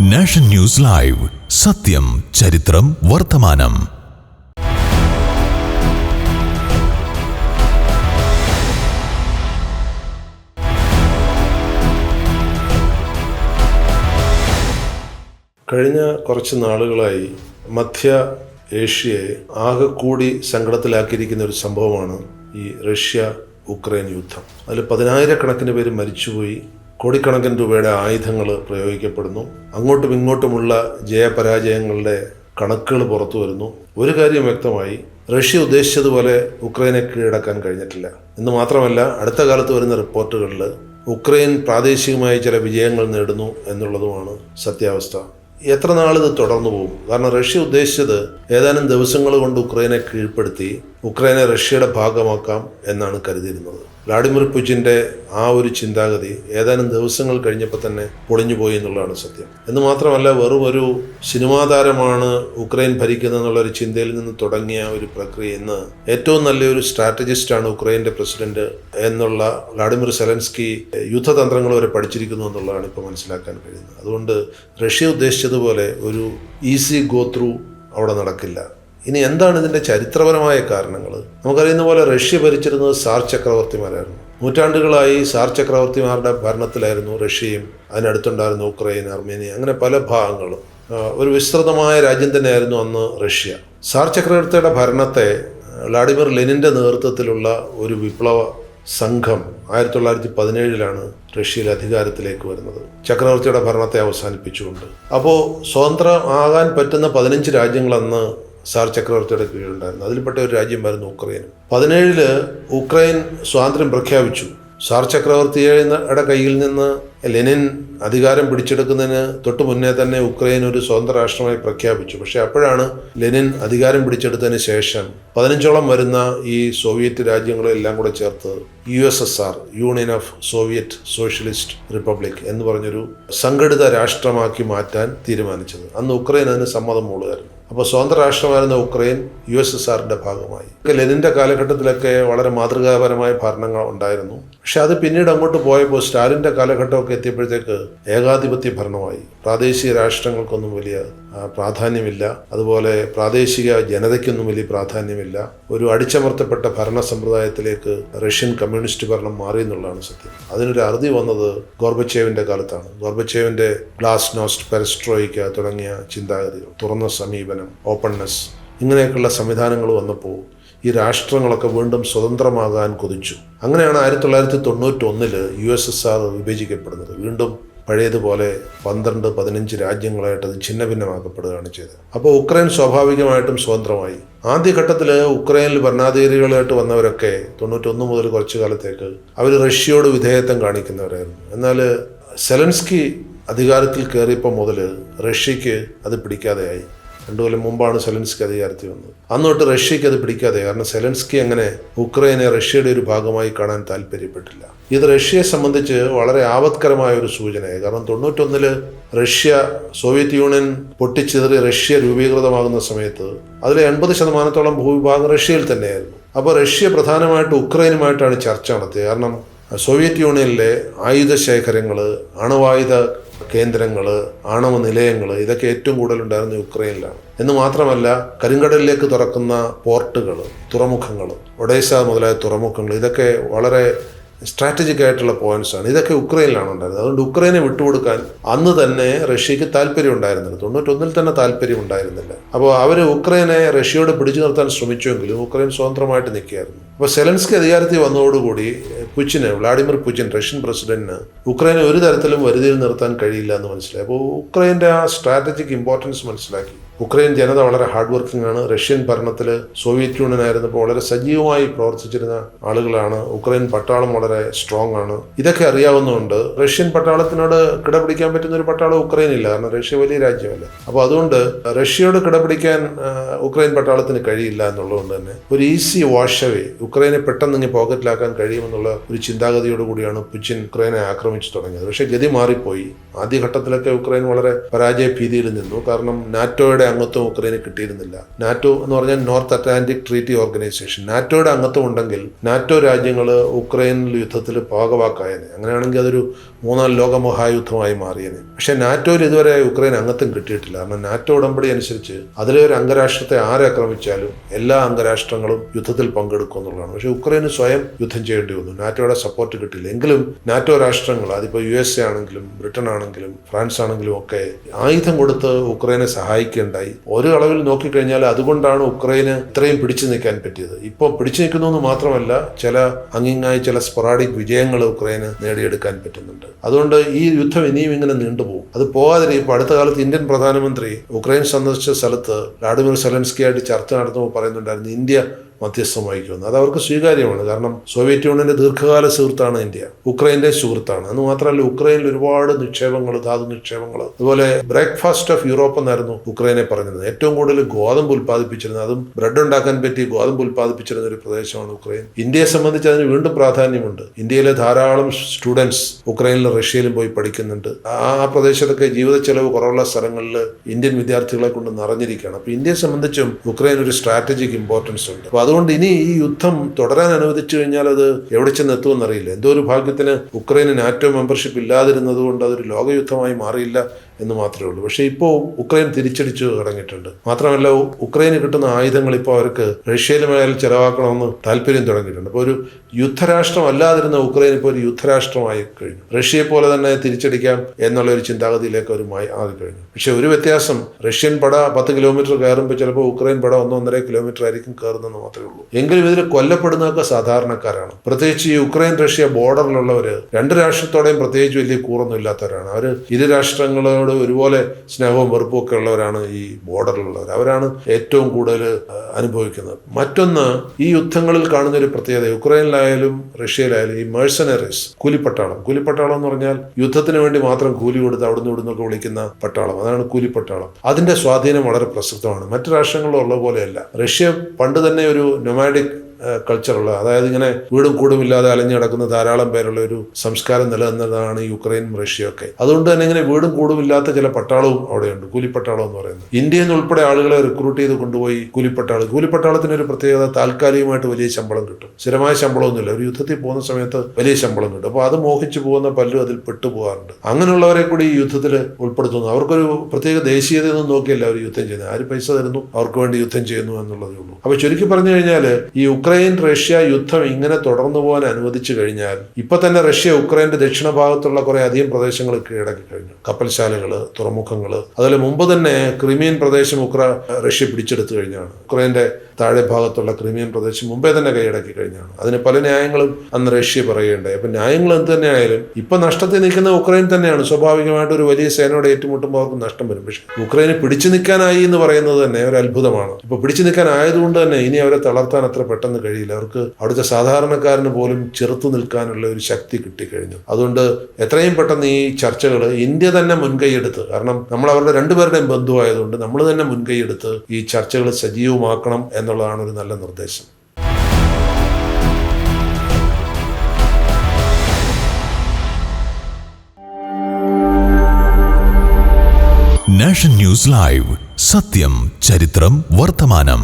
Nation news live. സത്യം ചരിത്രം വർത്തമാനം. കഴിഞ്ഞ കുറച്ച് നാളുകളായി മധ്യ ഏഷ്യയെ ആകെ കൂടി സങ്കടത്തിലാക്കിയിരിക്കുന്ന ഒരു സംഭവമാണ് ഈ റഷ്യ ഉക്രൈൻ യുദ്ധം. അതിൽ പതിനായിരക്കണക്കിന് പേര് മരിച്ചുപോയി. കോടിക്കണക്കിന് രൂപയുടെ ആയുധങ്ങൾ പ്രയോഗിക്കപ്പെടുന്നു. അങ്ങോട്ടും ഇങ്ങോട്ടുമുള്ള ജയപരാജയങ്ങളുടെ കണക്കുകൾ പുറത്തു വരുന്നു. ഒരു കാര്യം വ്യക്തമായി റഷ്യ ഉദ്ദേശിച്ചതുപോലെ ഉക്രൈനെ കീഴടക്കാൻ കഴിഞ്ഞിട്ടില്ല. എന്ന് മാത്രമല്ല അടുത്ത കാലത്ത് വരുന്ന റിപ്പോർട്ടുകളിൽ ഉക്രൈൻ പ്രാദേശികമായി ചില വിജയങ്ങൾ നേടുന്നു എന്നുള്ളതുമാണ് സത്യാവസ്ഥ. എത്ര നാളിത് തുടർന്നു പോകും? കാരണം റഷ്യ ഉദ്ദേശിച്ചത് ഏതാനും ദിവസങ്ങൾ കൊണ്ട് ഉക്രൈനെ കീഴ്പ്പെടുത്തി ഉക്രൈനെ റഷ്യയുടെ ഭാഗമാക്കാം എന്നാണ് കരുതിയിരുന്നത്. വ്ളാഡിമിർ പുച്ചിന്റെ ആ ഒരു ചിന്താഗതി ഏതാനും ദിവസങ്ങൾ കഴിഞ്ഞപ്പോൾ തന്നെ പൊളിഞ്ഞുപോയി എന്നുള്ളതാണ് സത്യം. എന്ന് മാത്രമല്ല വെറും ഒരു സിനിമാ താരമാണ് ഉക്രൈൻ ഭരിക്കുന്നത് എന്നുള്ള ഒരു ചിന്തയിൽ നിന്ന് തുടങ്ങിയ ഒരു പ്രക്രിയ ഇന്ന് ഏറ്റവും നല്ലൊരു സ്ട്രാറ്റജിസ്റ്റാണ് ഉക്രൈന്റെ പ്രസിഡന്റ് എന്നുള്ള വ്ളാഡിമിർ സെലൻസ്കി യുദ്ധതന്ത്രങ്ങൾ വരെ പഠിച്ചിരിക്കുന്നു എന്നുള്ളതാണ് ഇപ്പോൾ മനസ്സിലാക്കാൻ കഴിയുന്നത്. അതുകൊണ്ട് റഷ്യ ഉദ്ദേശിച്ചതുപോലെ ഒരു ഈസി ഗോ ത്രൂ അവിടെ നടക്കില്ല. ഇനി എന്താണ് ഇതിന്റെ ചരിത്രപരമായ കാരണങ്ങൾ? നമുക്കറിയുന്ന പോലെ റഷ്യ ഭരിച്ചിരുന്നത് സാർ ചക്രവർത്തിമാരായിരുന്നു. നൂറ്റാണ്ടുകളായി സാർ ചക്രവർത്തിമാരുടെ ഭരണത്തിലായിരുന്നു റഷ്യയും അതിനടുത്തുണ്ടായിരുന്നു ഉക്രൈൻ അർമേനിയ അങ്ങനെ പല ഭാഗങ്ങളും. ഒരു വിസ്തൃതമായ രാജ്യം തന്നെയായിരുന്നു അന്ന് റഷ്യ. സാർ ചക്രവർത്തിയുടെ ഭരണത്തെ വ്ളാഡിമിർ ലെനിന്റെ നേതൃത്വത്തിലുള്ള ഒരു വിപ്ലവ സംഘം ആയിരത്തി തൊള്ളായിരത്തി പതിനേഴിലാണ് റഷ്യയിൽ അധികാരത്തിലേക്ക് വരുന്നത്. ചക്രവർത്തിയുടെ ഭരണത്തെ അവസാനിപ്പിച്ചുകൊണ്ട്. അപ്പോൾ സ്വതന്ത്രമാകാൻ പറ്റുന്ന പതിനഞ്ച് രാജ്യങ്ങൾ അന്ന് സാർ ചക്രവർത്തിയുടെ കീഴിലുണ്ടായിരുന്നു. അതിൽപ്പെട്ട ഒരു രാജ്യമായിരുന്നു ഉക്രൈൻ. പതിനേഴിൽ ഉക്രൈൻ സ്വാതന്ത്ര്യം പ്രഖ്യാപിച്ചു. സാർ ചക്രവർത്തിയുടെ കയ്യിൽ നിന്ന് ലെനിൻ അധികാരം പിടിച്ചെടുക്കുന്നതിന് തൊട്ട് മുന്നേ തന്നെ ഉക്രൈൻ ഒരു സ്വതന്ത്ര രാഷ്ട്രമായി പ്രഖ്യാപിച്ചു. പക്ഷേ അപ്പോഴാണ് ലെനിൻ അധികാരം പിടിച്ചെടുത്തതിന് ശേഷം പതിനഞ്ചോളം വരുന്ന ഈ സോവിയറ്റ് രാജ്യങ്ങളെല്ലാം കൂടെ ചേർത്ത് U S S R union of Soviet socialist republic എന്ന് പറഞ്ഞൊരു സംഘടിത രാഷ്ട്രമാക്കി മാറ്റാൻ തീരുമാനിച്ചത്. അന്ന് ഉക്രൈൻ അതിന് സമ്മതം മൂളുകയായിരുന്നു. അപ്പോൾ സ്വതന്ത്ര രാഷ്ട്രമായിരുന്ന ഉക്രൈൻ യു എസ് എസ് ആറിന്റെ ഭാഗമായി ലെനിന്റെ കാലഘട്ടത്തിലൊക്കെ വളരെ മാതൃകാപരമായ ഭരണങ്ങൾ ഉണ്ടായിരുന്നു. പക്ഷെ അത് പിന്നീട് അങ്ങോട്ട് പോയപ്പോൾ സ്റ്റാലിന്റെ കാലഘട്ടമൊക്കെ എത്തിയപ്പോഴത്തേക്ക് ഏകാധിപത്യ ഭരണമായി. പ്രാദേശിക രാഷ്ട്രങ്ങൾക്കൊന്നും വലിയ പ്രാധാന്യമില്ല. അതുപോലെ പ്രാദേശിക ജനതയ്ക്കൊന്നും വലിയ പ്രാധാന്യമില്ല. ഒരു അടിച്ചമർത്തപ്പെട്ട ഭരണ സമ്പ്രദായത്തിലേക്ക് റഷ്യൻ കമ്മ്യൂണിസ്റ്റ് ഭരണം മാറി എന്നുള്ളതാണ് സത്യം. അതിനൊരു അറുതി വന്നത് ഗോർബച്ചേവിന്റെ കാലത്താണ്. ഗോർബച്ചേവിന്റെ ഗ്ലാസ് നോസ്റ്റ് പെരസ്ട്രോയിക്ക തുടങ്ങിയ ചിന്താഗതികൾ തുറന്ന സമീപനം. ഓപ്പൺനെസ് ഇങ്ങനെയൊക്കെയുള്ള സംവിധാനങ്ങൾ വന്നപ്പോൾ ഈ രാഷ്ട്രങ്ങളൊക്കെ വീണ്ടും സ്വതന്ത്രമാകാൻ കൊതിച്ചു. അങ്ങനെയാണ് ആയിരത്തി തൊള്ളായിരത്തി തൊണ്ണൂറ്റി ഒന്നിൽ യു എസ് എസ് ആർ വിഭജിക്കപ്പെടുന്നത്. വീണ്ടും പഴയതുപോലെ പന്ത്രണ്ട് പതിനഞ്ച് രാജ്യങ്ങളായിട്ട് അത് ഛിന്ന ഭിന്നമാക്കപ്പെടുകയാണ് ചെയ്തത്. അപ്പോൾ ഉക്രൈൻ സ്വാഭാവികമായിട്ടും സ്വതന്ത്രമായി. ആദ്യഘട്ടത്തിൽ ഉക്രൈനിൽ ഭരണാധികാരികളായിട്ട് വന്നവരൊക്കെ തൊണ്ണൂറ്റൊന്ന് മുതൽ കുറച്ചു കാലത്തേക്ക് അവർ റഷ്യയോട് വിധേയത്വം കാണിക്കുന്നവരായിരുന്നു. എന്നാൽ സെലൻസ്കി അധികാരത്തിൽ കയറിയപ്പോൾ മുതൽ റഷ്യക്ക് അത് പിടിക്കാതെയായി. രണ്ടു കൊല്ലം മുമ്പാണ് സെലൻസ്കി അധികാരത്തിൽ വന്നത്. അന്നോട്ട് റഷ്യക്ക് അത് പിടിക്കാതെ കാരണം സെലൻസ്കി അങ്ങനെ ഉക്രൈനെ റഷ്യയുടെ ഒരു ഭാഗമായി കാണാൻ താല്പര്യപ്പെട്ടില്ല. ഇത് റഷ്യയെ സംബന്ധിച്ച് വളരെ ആപത്കരമായ ഒരു സൂചനയായി. കാരണം തൊണ്ണൂറ്റൊന്നിൽ റഷ്യ സോവിയറ്റ് യൂണിയൻ പൊട്ടിച്ചിതറി റഷ്യ രൂപീകൃതമാകുന്ന സമയത്ത് അതിലെ എൺപത് ശതമാനത്തോളം ഭൂവിഭാഗം റഷ്യയിൽ തന്നെയായിരുന്നു. അപ്പോൾ റഷ്യ പ്രധാനമായിട്ട് ഉക്രൈനുമായിട്ടാണ് ചർച്ച നടത്തിയത്. കാരണം സോവിയറ്റ് യൂണിയനിലെ ആയുധ ശേഖരങ്ങൾ അണുവായുധ കേന്ദ്രങ്ങൾ ആണവ നിലയങ്ങൾ ഇതൊക്കെ ഏറ്റവും കൂടുതൽ ഉണ്ടായിരുന്ന യുക്രൈനിലാണ്. എന്ന് മാത്രമല്ല കരിങ്കടലിലേക്ക് തുറക്കുന്ന പോർട്ടുകൾ തുറമുഖങ്ങൾ ഒഡേസ മുതലായ തുറമുഖങ്ങൾ ഇതൊക്കെ വളരെ സ്ട്രാറ്റജിക് ആയിട്ടുള്ള പോയിന്റ്സ് ആണ്. ഇതൊക്കെ ഉക്രൈനിലാണ് ഉണ്ടായിരുന്നത്. അതുകൊണ്ട് ഉക്രൈനെ വിട്ടുകൊടുക്കാൻ അന്ന് തന്നെ റഷ്യക്ക് താല്പര്യം ഉണ്ടായിരുന്നില്ല. തൊണ്ണൂറ്റൊന്നിൽ തന്നെ താല്പര്യം ഉണ്ടായിരുന്നില്ല. അപ്പോൾ അവർ ഉക്രൈനെ റഷ്യയോട് പിടിച്ചു നിർത്താൻ ശ്രമിച്ചുവെങ്കിലും ഉക്രൈൻ സ്വതന്ത്രമായിട്ട് നിൽക്കുകയായിരുന്നു. അപ്പോൾ സെലൻസ്കി അധികാരത്തിൽ വന്നതോടുകൂടി പുച്ചിന് വ്ളാഡിമിർ പുച്ചിൻ റഷ്യൻ പ്രസിഡന്റിന് ഉക്രൈനെ ഒരു തരത്തിലും വരുതിയിൽ നിർത്താൻ കഴിയില്ല എന്ന് മനസ്സിലായി. അപ്പോൾ ഉക്രൈന്റെ ആ സ്ട്രാറ്റജിക് ഇമ്പോർട്ടൻസ് മനസ്സിലാക്കി. ഉക്രൈൻ ജനത വളരെ ഹാർഡ് വർക്കിംഗ് ആണ്. റഷ്യൻ ഭരണത്തിൽ സോവിയറ്റ് യൂണിയൻ ആയിരുന്നപ്പോൾ വളരെ സജീവമായി പ്രവർത്തിച്ചിരുന്ന ആളുകളാണ്. ഉക്രൈൻ പട്ടാളം വളരെ സ്ട്രോങ് ആണ്. ഇതൊക്കെ അറിയാവുന്നതുകൊണ്ട് റഷ്യൻ പട്ടാളത്തിനോട് കിടപിടിക്കാൻ പറ്റുന്ന ഒരു പട്ടാളം ഉക്രൈനില്ല. കാരണം റഷ്യ വലിയ രാജ്യമല്ല. അപ്പോൾ അതുകൊണ്ട് റഷ്യയോട് കിടപിടിക്കാൻ ഉക്രൈൻ പട്ടാളത്തിന് കഴിയില്ല എന്നുള്ളതുകൊണ്ട് തന്നെ ഒരു ഈസി വാഷ് അവേ ഉക്രൈനെ പെട്ടെന്ന് ഇങ്ങനെ പോക്കറ്റിലാക്കാൻ കഴിയുമെന്നുള്ള ഒരു ചിന്താഗതിയോട് കൂടിയാണ് പുച്ചിൻ ഉക്രൈനെ ആക്രമിച്ചു തുടങ്ങിയത്. പക്ഷേ ഗതി മാറിപ്പോയി. ആദ്യഘട്ടത്തിലൊക്കെ ഉക്രൈൻ വളരെ പരാജയ ഭീതിയിൽ നിന്നു. കാരണം നാറ്റോയുടെ അംഗത്വം ഉക്രൈന് കിട്ടിയിരുന്നില്ല. നാറ്റോ എന്ന് പറഞ്ഞാൽ നോർത്ത് അറ്റ്ലാന്റിക് ട്രീറ്റി ഓർഗനൈസേഷൻ. നാറ്റോയുടെ അംഗത്വം ഉണ്ടെങ്കിൽ നാറ്റോ രാജ്യങ്ങൾ ഉക്രൈനിൽ യുദ്ധത്തിൽ പാകവാക്കായനെ അങ്ങനെയാണെങ്കിൽ അതൊരു മൂന്നാം ലോക മഹായുദ്ധമായി മാറിയനെ. പക്ഷെ നാറ്റോയിൽ ഇതുവരെ ഉക്രൈൻ അംഗത്വം കിട്ടിയിട്ടില്ല. കാരണം നാറ്റോ ഉടമ്പടി അനുസരിച്ച് അതിലെ ഒരു അംഗരാഷ്ട്രത്തെ ആക്രമിച്ചാലും എല്ലാ അംഗരാഷ്ട്രങ്ങളും യുദ്ധത്തിൽ പങ്കെടുക്കും എന്നുള്ളതാണ്. പക്ഷേ ഉക്രൈന് സ്വയം യുദ്ധം ചെയ്യേണ്ടി വന്നു. നാറ്റോയുടെ സപ്പോർട്ട് കിട്ടില്ല എങ്കിലും നാറ്റോ രാഷ്ട്രങ്ങൾ അതിപ്പോൾ യു എസ് എ ആണെങ്കിലും ബ്രിട്ടൻ ആണെങ്കിലും ഫ്രാൻസ് ആണെങ്കിലും ഒക്കെ ആയുധം കൊടുത്ത് ഉക്രൈനെ സഹായിക്കേണ്ടായി ഒരു അളവിൽ നോക്കിക്കഴിഞ്ഞാൽ അതുകൊണ്ടാണ് ഉക്രൈന് ഇത്രയും പിടിച്ചു നിൽക്കാൻ പറ്റിയത്. ഇപ്പോൾ പിടിച്ചു നിൽക്കുന്നു മാത്രമല്ല ചില അങ്ങിങ്ങായി ചില സ്പൊറാഡിക് വിജയങ്ങൾ ഉക്രൈന് നേടിയെടുക്കാൻ പറ്റുന്നുണ്ട്. അതുകൊണ്ട് ഈ യുദ്ധം ഇനിയും ഇങ്ങനെ നീണ്ടുപോകും അത് പോകാതിരി ഇപ്പോൾ അടുത്ത കാലത്ത് ഇന്ത്യൻ പ്രധാനമന്ത്രി ഉക്രൈൻ സന്ദർശിച്ച സ്ഥലത്ത് വ്ളാഡിമിർ സെലൻസ്കി ആയിട്ട് ചർച്ച നടത്തുമ്പോൾ പറയുന്നുണ്ടായിരുന്നു ഇന്ത്യ മധ്യസ്ഥം അത് അവർക്ക് സ്വീകാര്യമാണ്. കാരണം സോവിയറ്റ് യൂണിയന്റെ ദീർഘകാല സുഹൃത്താണ് ഇന്ത്യ. ഉക്രൈന്റെ സുഹൃത്താണ്. എന്ന് മാത്രമല്ല ഉക്രൈനിൽ ഒരുപാട് നിക്ഷേപങ്ങൾ ധാതു നിക്ഷേപങ്ങൾ. അതുപോലെ ബ്രേക്ക്ഫാസ്റ്റ് ഓഫ് യൂറോപ്പ് എന്നായിരുന്നു ഉക്രൈനെ പറഞ്ഞിരുന്നത്. ഏറ്റവും കൂടുതൽ ഗോതമ്പ് ഉൽപ്പാദിപ്പിച്ചിരുന്നത്. അതും ബ്രെഡ് ഉണ്ടാക്കാൻ പറ്റി ഗോതമ്പ് ഉൽപ്പാദിപ്പിച്ചിരുന്ന ഒരു പ്രദേശമാണ് ഉക്രൈൻ. ഇന്ത്യയെ സംബന്ധിച്ച് അതിന് വീണ്ടും പ്രാധാന്യമുണ്ട്. ഇന്ത്യയിലെ ധാരാളം സ്റ്റുഡൻസ് ഉക്രൈനിലും റഷ്യയിലും പോയി പഠിക്കുന്നുണ്ട്. ആ ആ പ്രദേശത്തൊക്കെ ജീവിത ചെലവ് കുറവുള്ള സ്ഥലങ്ങളിൽ ഇന്ത്യൻ വിദ്യാർത്ഥികളെ കൊണ്ട് നിറഞ്ഞിരിക്കുകയാണ്. അപ്പോൾ ഇന്ത്യയെ സംബന്ധിച്ചും ഉക്രൈൻ ഒരു സ്ട്രാറ്റജിക് ഇമ്പോർട്ടൻസ് ഉണ്ട്. അപ്പോൾ അതുകൊണ്ട് ഇനി ഈ യുദ്ധം തുടരാൻ അനുവദിച്ചു കഴിഞ്ഞാൽ അത് എവിടെ ചെന്നെത്തുമെന്നറിയില്ല. എന്തോ ഒരു ഭാഗ്യത്തിന് ഉക്രൈന് നാറ്റോ മെമ്പർഷിപ്പ് ഇല്ലാതിരുന്നത് കൊണ്ട് അതൊരു ലോകയുദ്ധമായി മാറിയില്ല. എന്ന് മാത്രമേ ഉള്ളൂ. പക്ഷേ ഇപ്പോൾ ഉക്രൈൻ തിരിച്ചടിച്ചു തുടങ്ങിയിട്ടുണ്ട് മാത്രമല്ല ഉക്രൈന് കിട്ടുന്ന ആയുധങ്ങൾ ഇപ്പോൾ അവർക്ക് റഷ്യയിലുമായാലും ചെലവാക്കണമെന്ന് താല്പര്യം തുടങ്ങിയിട്ടുണ്ട്. അപ്പോൾ ഒരു യുദ്ധരാഷ്ട്രം അല്ലാതിരുന്ന ഉക്രൈൻ ഇപ്പോൾ ഒരു യുദ്ധരാഷ്ട്രമായി കഴിഞ്ഞു. റഷ്യയെ പോലെ തന്നെ തിരിച്ചടിക്കാം എന്നുള്ള ഒരു ചിന്താഗതിയിലേക്ക് അവർ ആകെ കഴിഞ്ഞു. പക്ഷേ ഒരു വ്യത്യാസം റഷ്യൻ പട പത്ത് കിലോമീറ്റർ കയറുമ്പോൾ ചിലപ്പോൾ ഉക്രൈൻ പട ഒന്നോ ഒന്നര കിലോമീറ്റർ ആയിരിക്കും കയറുന്നതെന്ന് മാത്രമേ ഉള്ളൂ. എങ്കിലും ഇതിൽ കൊല്ലപ്പെടുന്നതൊക്കെ സാധാരണക്കാരാണ്. പ്രത്യേകിച്ച് ഈ ഉക്രൈൻ റഷ്യ ബോർഡറിലുള്ളവർ രണ്ട് രാഷ്ട്രത്തോടെയും പ്രത്യേകിച്ച് വലിയ കൂറൊന്നും ഇല്ലാത്തവരാണ്. അവർ ഇരു രാഷ്ട്രങ്ങളോട് ഒരുപോലെ സ്നേഹവും വെറുപ്പും ഒക്കെ ഉള്ളവരാണ് ഈ ബോർഡറിലുള്ളവർ. അവരാണ് ഏറ്റവും കൂടുതൽ അനുഭവിക്കുന്നത്. മറ്റൊന്ന് ഈ യുദ്ധങ്ങളിൽ കാണുന്ന ഒരു പ്രത്യേകത യുക്രൈനിലായാലും റഷ്യയിലായാലും ഈ മേഴ്സനറീസ് കൂലിപ്പട്ടാളം. കൂലിപ്പട്ടാളം എന്ന് പറഞ്ഞാൽ യുദ്ധത്തിന് വേണ്ടി മാത്രം കൂലി കൊടുത്ത് അവിടുന്ന് ഇവിടുന്നൊക്കെ വിളിക്കുന്ന പട്ടാളം. അതാണ് കൂലിപ്പട്ടാളം. അതിന്റെ സ്വാധീനം വളരെ പ്രസക്തമാണ്. മറ്റു രാഷ്ട്രങ്ങളിലുള്ള പോലെയല്ല. റഷ്യ പണ്ട് തന്നെ ഒരു നൊമാഡിക് കൾച്ചറുള്ള അതായത് ഇങ്ങനെ വീടും കൂടും ഇല്ലാതെ അലഞ്ഞു നടക്കുന്ന ധാരാളം പേരുള്ള ഒരു സംസ്കാരം നിലനിന്നതാണ് യുക്രൈൻ റഷ്യ ഒക്കെ. അതുകൊണ്ട് തന്നെ ഇങ്ങനെ വീടും കൂടും ഇല്ലാത്ത ചില പട്ടാളവും അവിടെയുണ്ട്. കൂലിപ്പട്ടാളം എന്ന് പറയുന്നത്. ഇന്ത്യയിൽ നിന്ന് ഉൾപ്പെടെ ആളുകളെ റിക്രൂട്ട് ചെയ്ത് കൊണ്ടുപോയി കൂലിപ്പട്ടാളം. കൂലിപ്പട്ടാളത്തിന് ഒരു പ്രത്യേകത താൽക്കാലികമായിട്ട് വലിയ ശമ്പളം കിട്ടും. സ്ഥിരമായ ശമ്പളമൊന്നുമില്ല. ഒരു യുദ്ധത്തിൽ പോകുന്ന സമയത്ത് വലിയ ശമ്പളം കിട്ടും. അപ്പോൾ അത് മോഹിച്ചു പോകുന്ന പലരും അതിൽ പെട്ടുപോകാറുണ്ട് അങ്ങനെയുള്ളവരെ കൂടി ഈ യുദ്ധത്തിൽ ഉൾപ്പെടുത്തുന്നു. അവർക്കൊരു പ്രത്യേക ദേശീയതയൊന്നും നോക്കിയല്ല അവർ യുദ്ധം ചെയ്യുന്നത്. ആര് പൈസ തരുന്നു? അവർക്ക് വേണ്ടി യുദ്ധം ചെയ്യുന്നു എന്നുള്ളതേ ഉള്ളൂ. അപ്പോൾ ചുരുക്കി പറഞ്ഞു കഴിഞ്ഞാൽ ഈ ഉക്രൈൻ റഷ്യ യുദ്ധം ഇങ്ങനെ തുടർന്നു പോകാൻ അനുവദിച്ചു കഴിഞ്ഞാൽ ഇപ്പൊ തന്നെ റഷ്യ ഉക്രൈന്റെ ദക്ഷിണ ഭാഗത്തുള്ള കുറെ അധികം പ്രദേശങ്ങൾ കീഴടക്കി കഴിഞ്ഞു. കപ്പൽശാലകൾ തുറമുഖങ്ങൾ അതുപോലെ മുമ്പ് തന്നെ ക്രിമിയൻ പ്രദേശം ഉക്ര റഷ്യ പിടിച്ചെടുത്തു കഴിഞ്ഞാണ്. ഉക്രൈന്റെ താഴെ ഭാഗത്തുള്ള ക്രിമിയൻ പ്രദേശം മുമ്പേ തന്നെ കൈയടക്കി കഴിഞ്ഞാണ്. അതിന് പല ന്യായങ്ങളും അന്ന് റഷ്യ പറയുകയുണ്ടായി. അപ്പൊ ന്യായങ്ങൾ എന്ത് തന്നെയായാലും ഇപ്പൊ നഷ്ടത്തിൽ നിൽക്കുന്ന ഉക്രൈൻ തന്നെയാണ്. സ്വാഭാവികമായിട്ട് ഒരു വലിയ സേനയോട് ഏറ്റുമുട്ടുമ്പോൾ അവർക്ക് നഷ്ടം വരും. പക്ഷെ ഉക്രൈനെ പിടിച്ചു നിൽക്കാനായി എന്ന് പറയുന്നത് തന്നെ ഒരു അത്ഭുതമാണ്. ഇപ്പൊ പിടിച്ചു നിൽക്കാൻ ആയതുകൊണ്ട് തന്നെ ഇനി അവരെ തളർത്താൻ അത്ര പെട്ടെന്ന് കഴിയില്ല. അവർക്ക് അവിടുത്തെ സാധാരണക്കാരന് പോലും ചെറുത്തു നിൽക്കാനുള്ള ഒരു ശക്തി കിട്ടിക്കഴിഞ്ഞു. അതുകൊണ്ട് എത്രയും പെട്ടെന്ന് ഈ ചർച്ചകൾ ഇന്ത്യ തന്നെ മുൻകൈയെടുത്ത് കാരണം നമ്മൾ അവരുടെ രണ്ടുപേരുടെയും ബന്ധുവായതുകൊണ്ട് നമ്മൾ തന്നെ മുൻകൈയെടുത്ത് ഈ ചർച്ചകൾ സജീവമാക്കണം എന്നുള്ളതാണ് ഒരു നല്ല നിർദ്ദേശം. നാഷൻ ന്യൂസ് ലൈവ് സത്യം ചരിത്രം വർത്തമാനം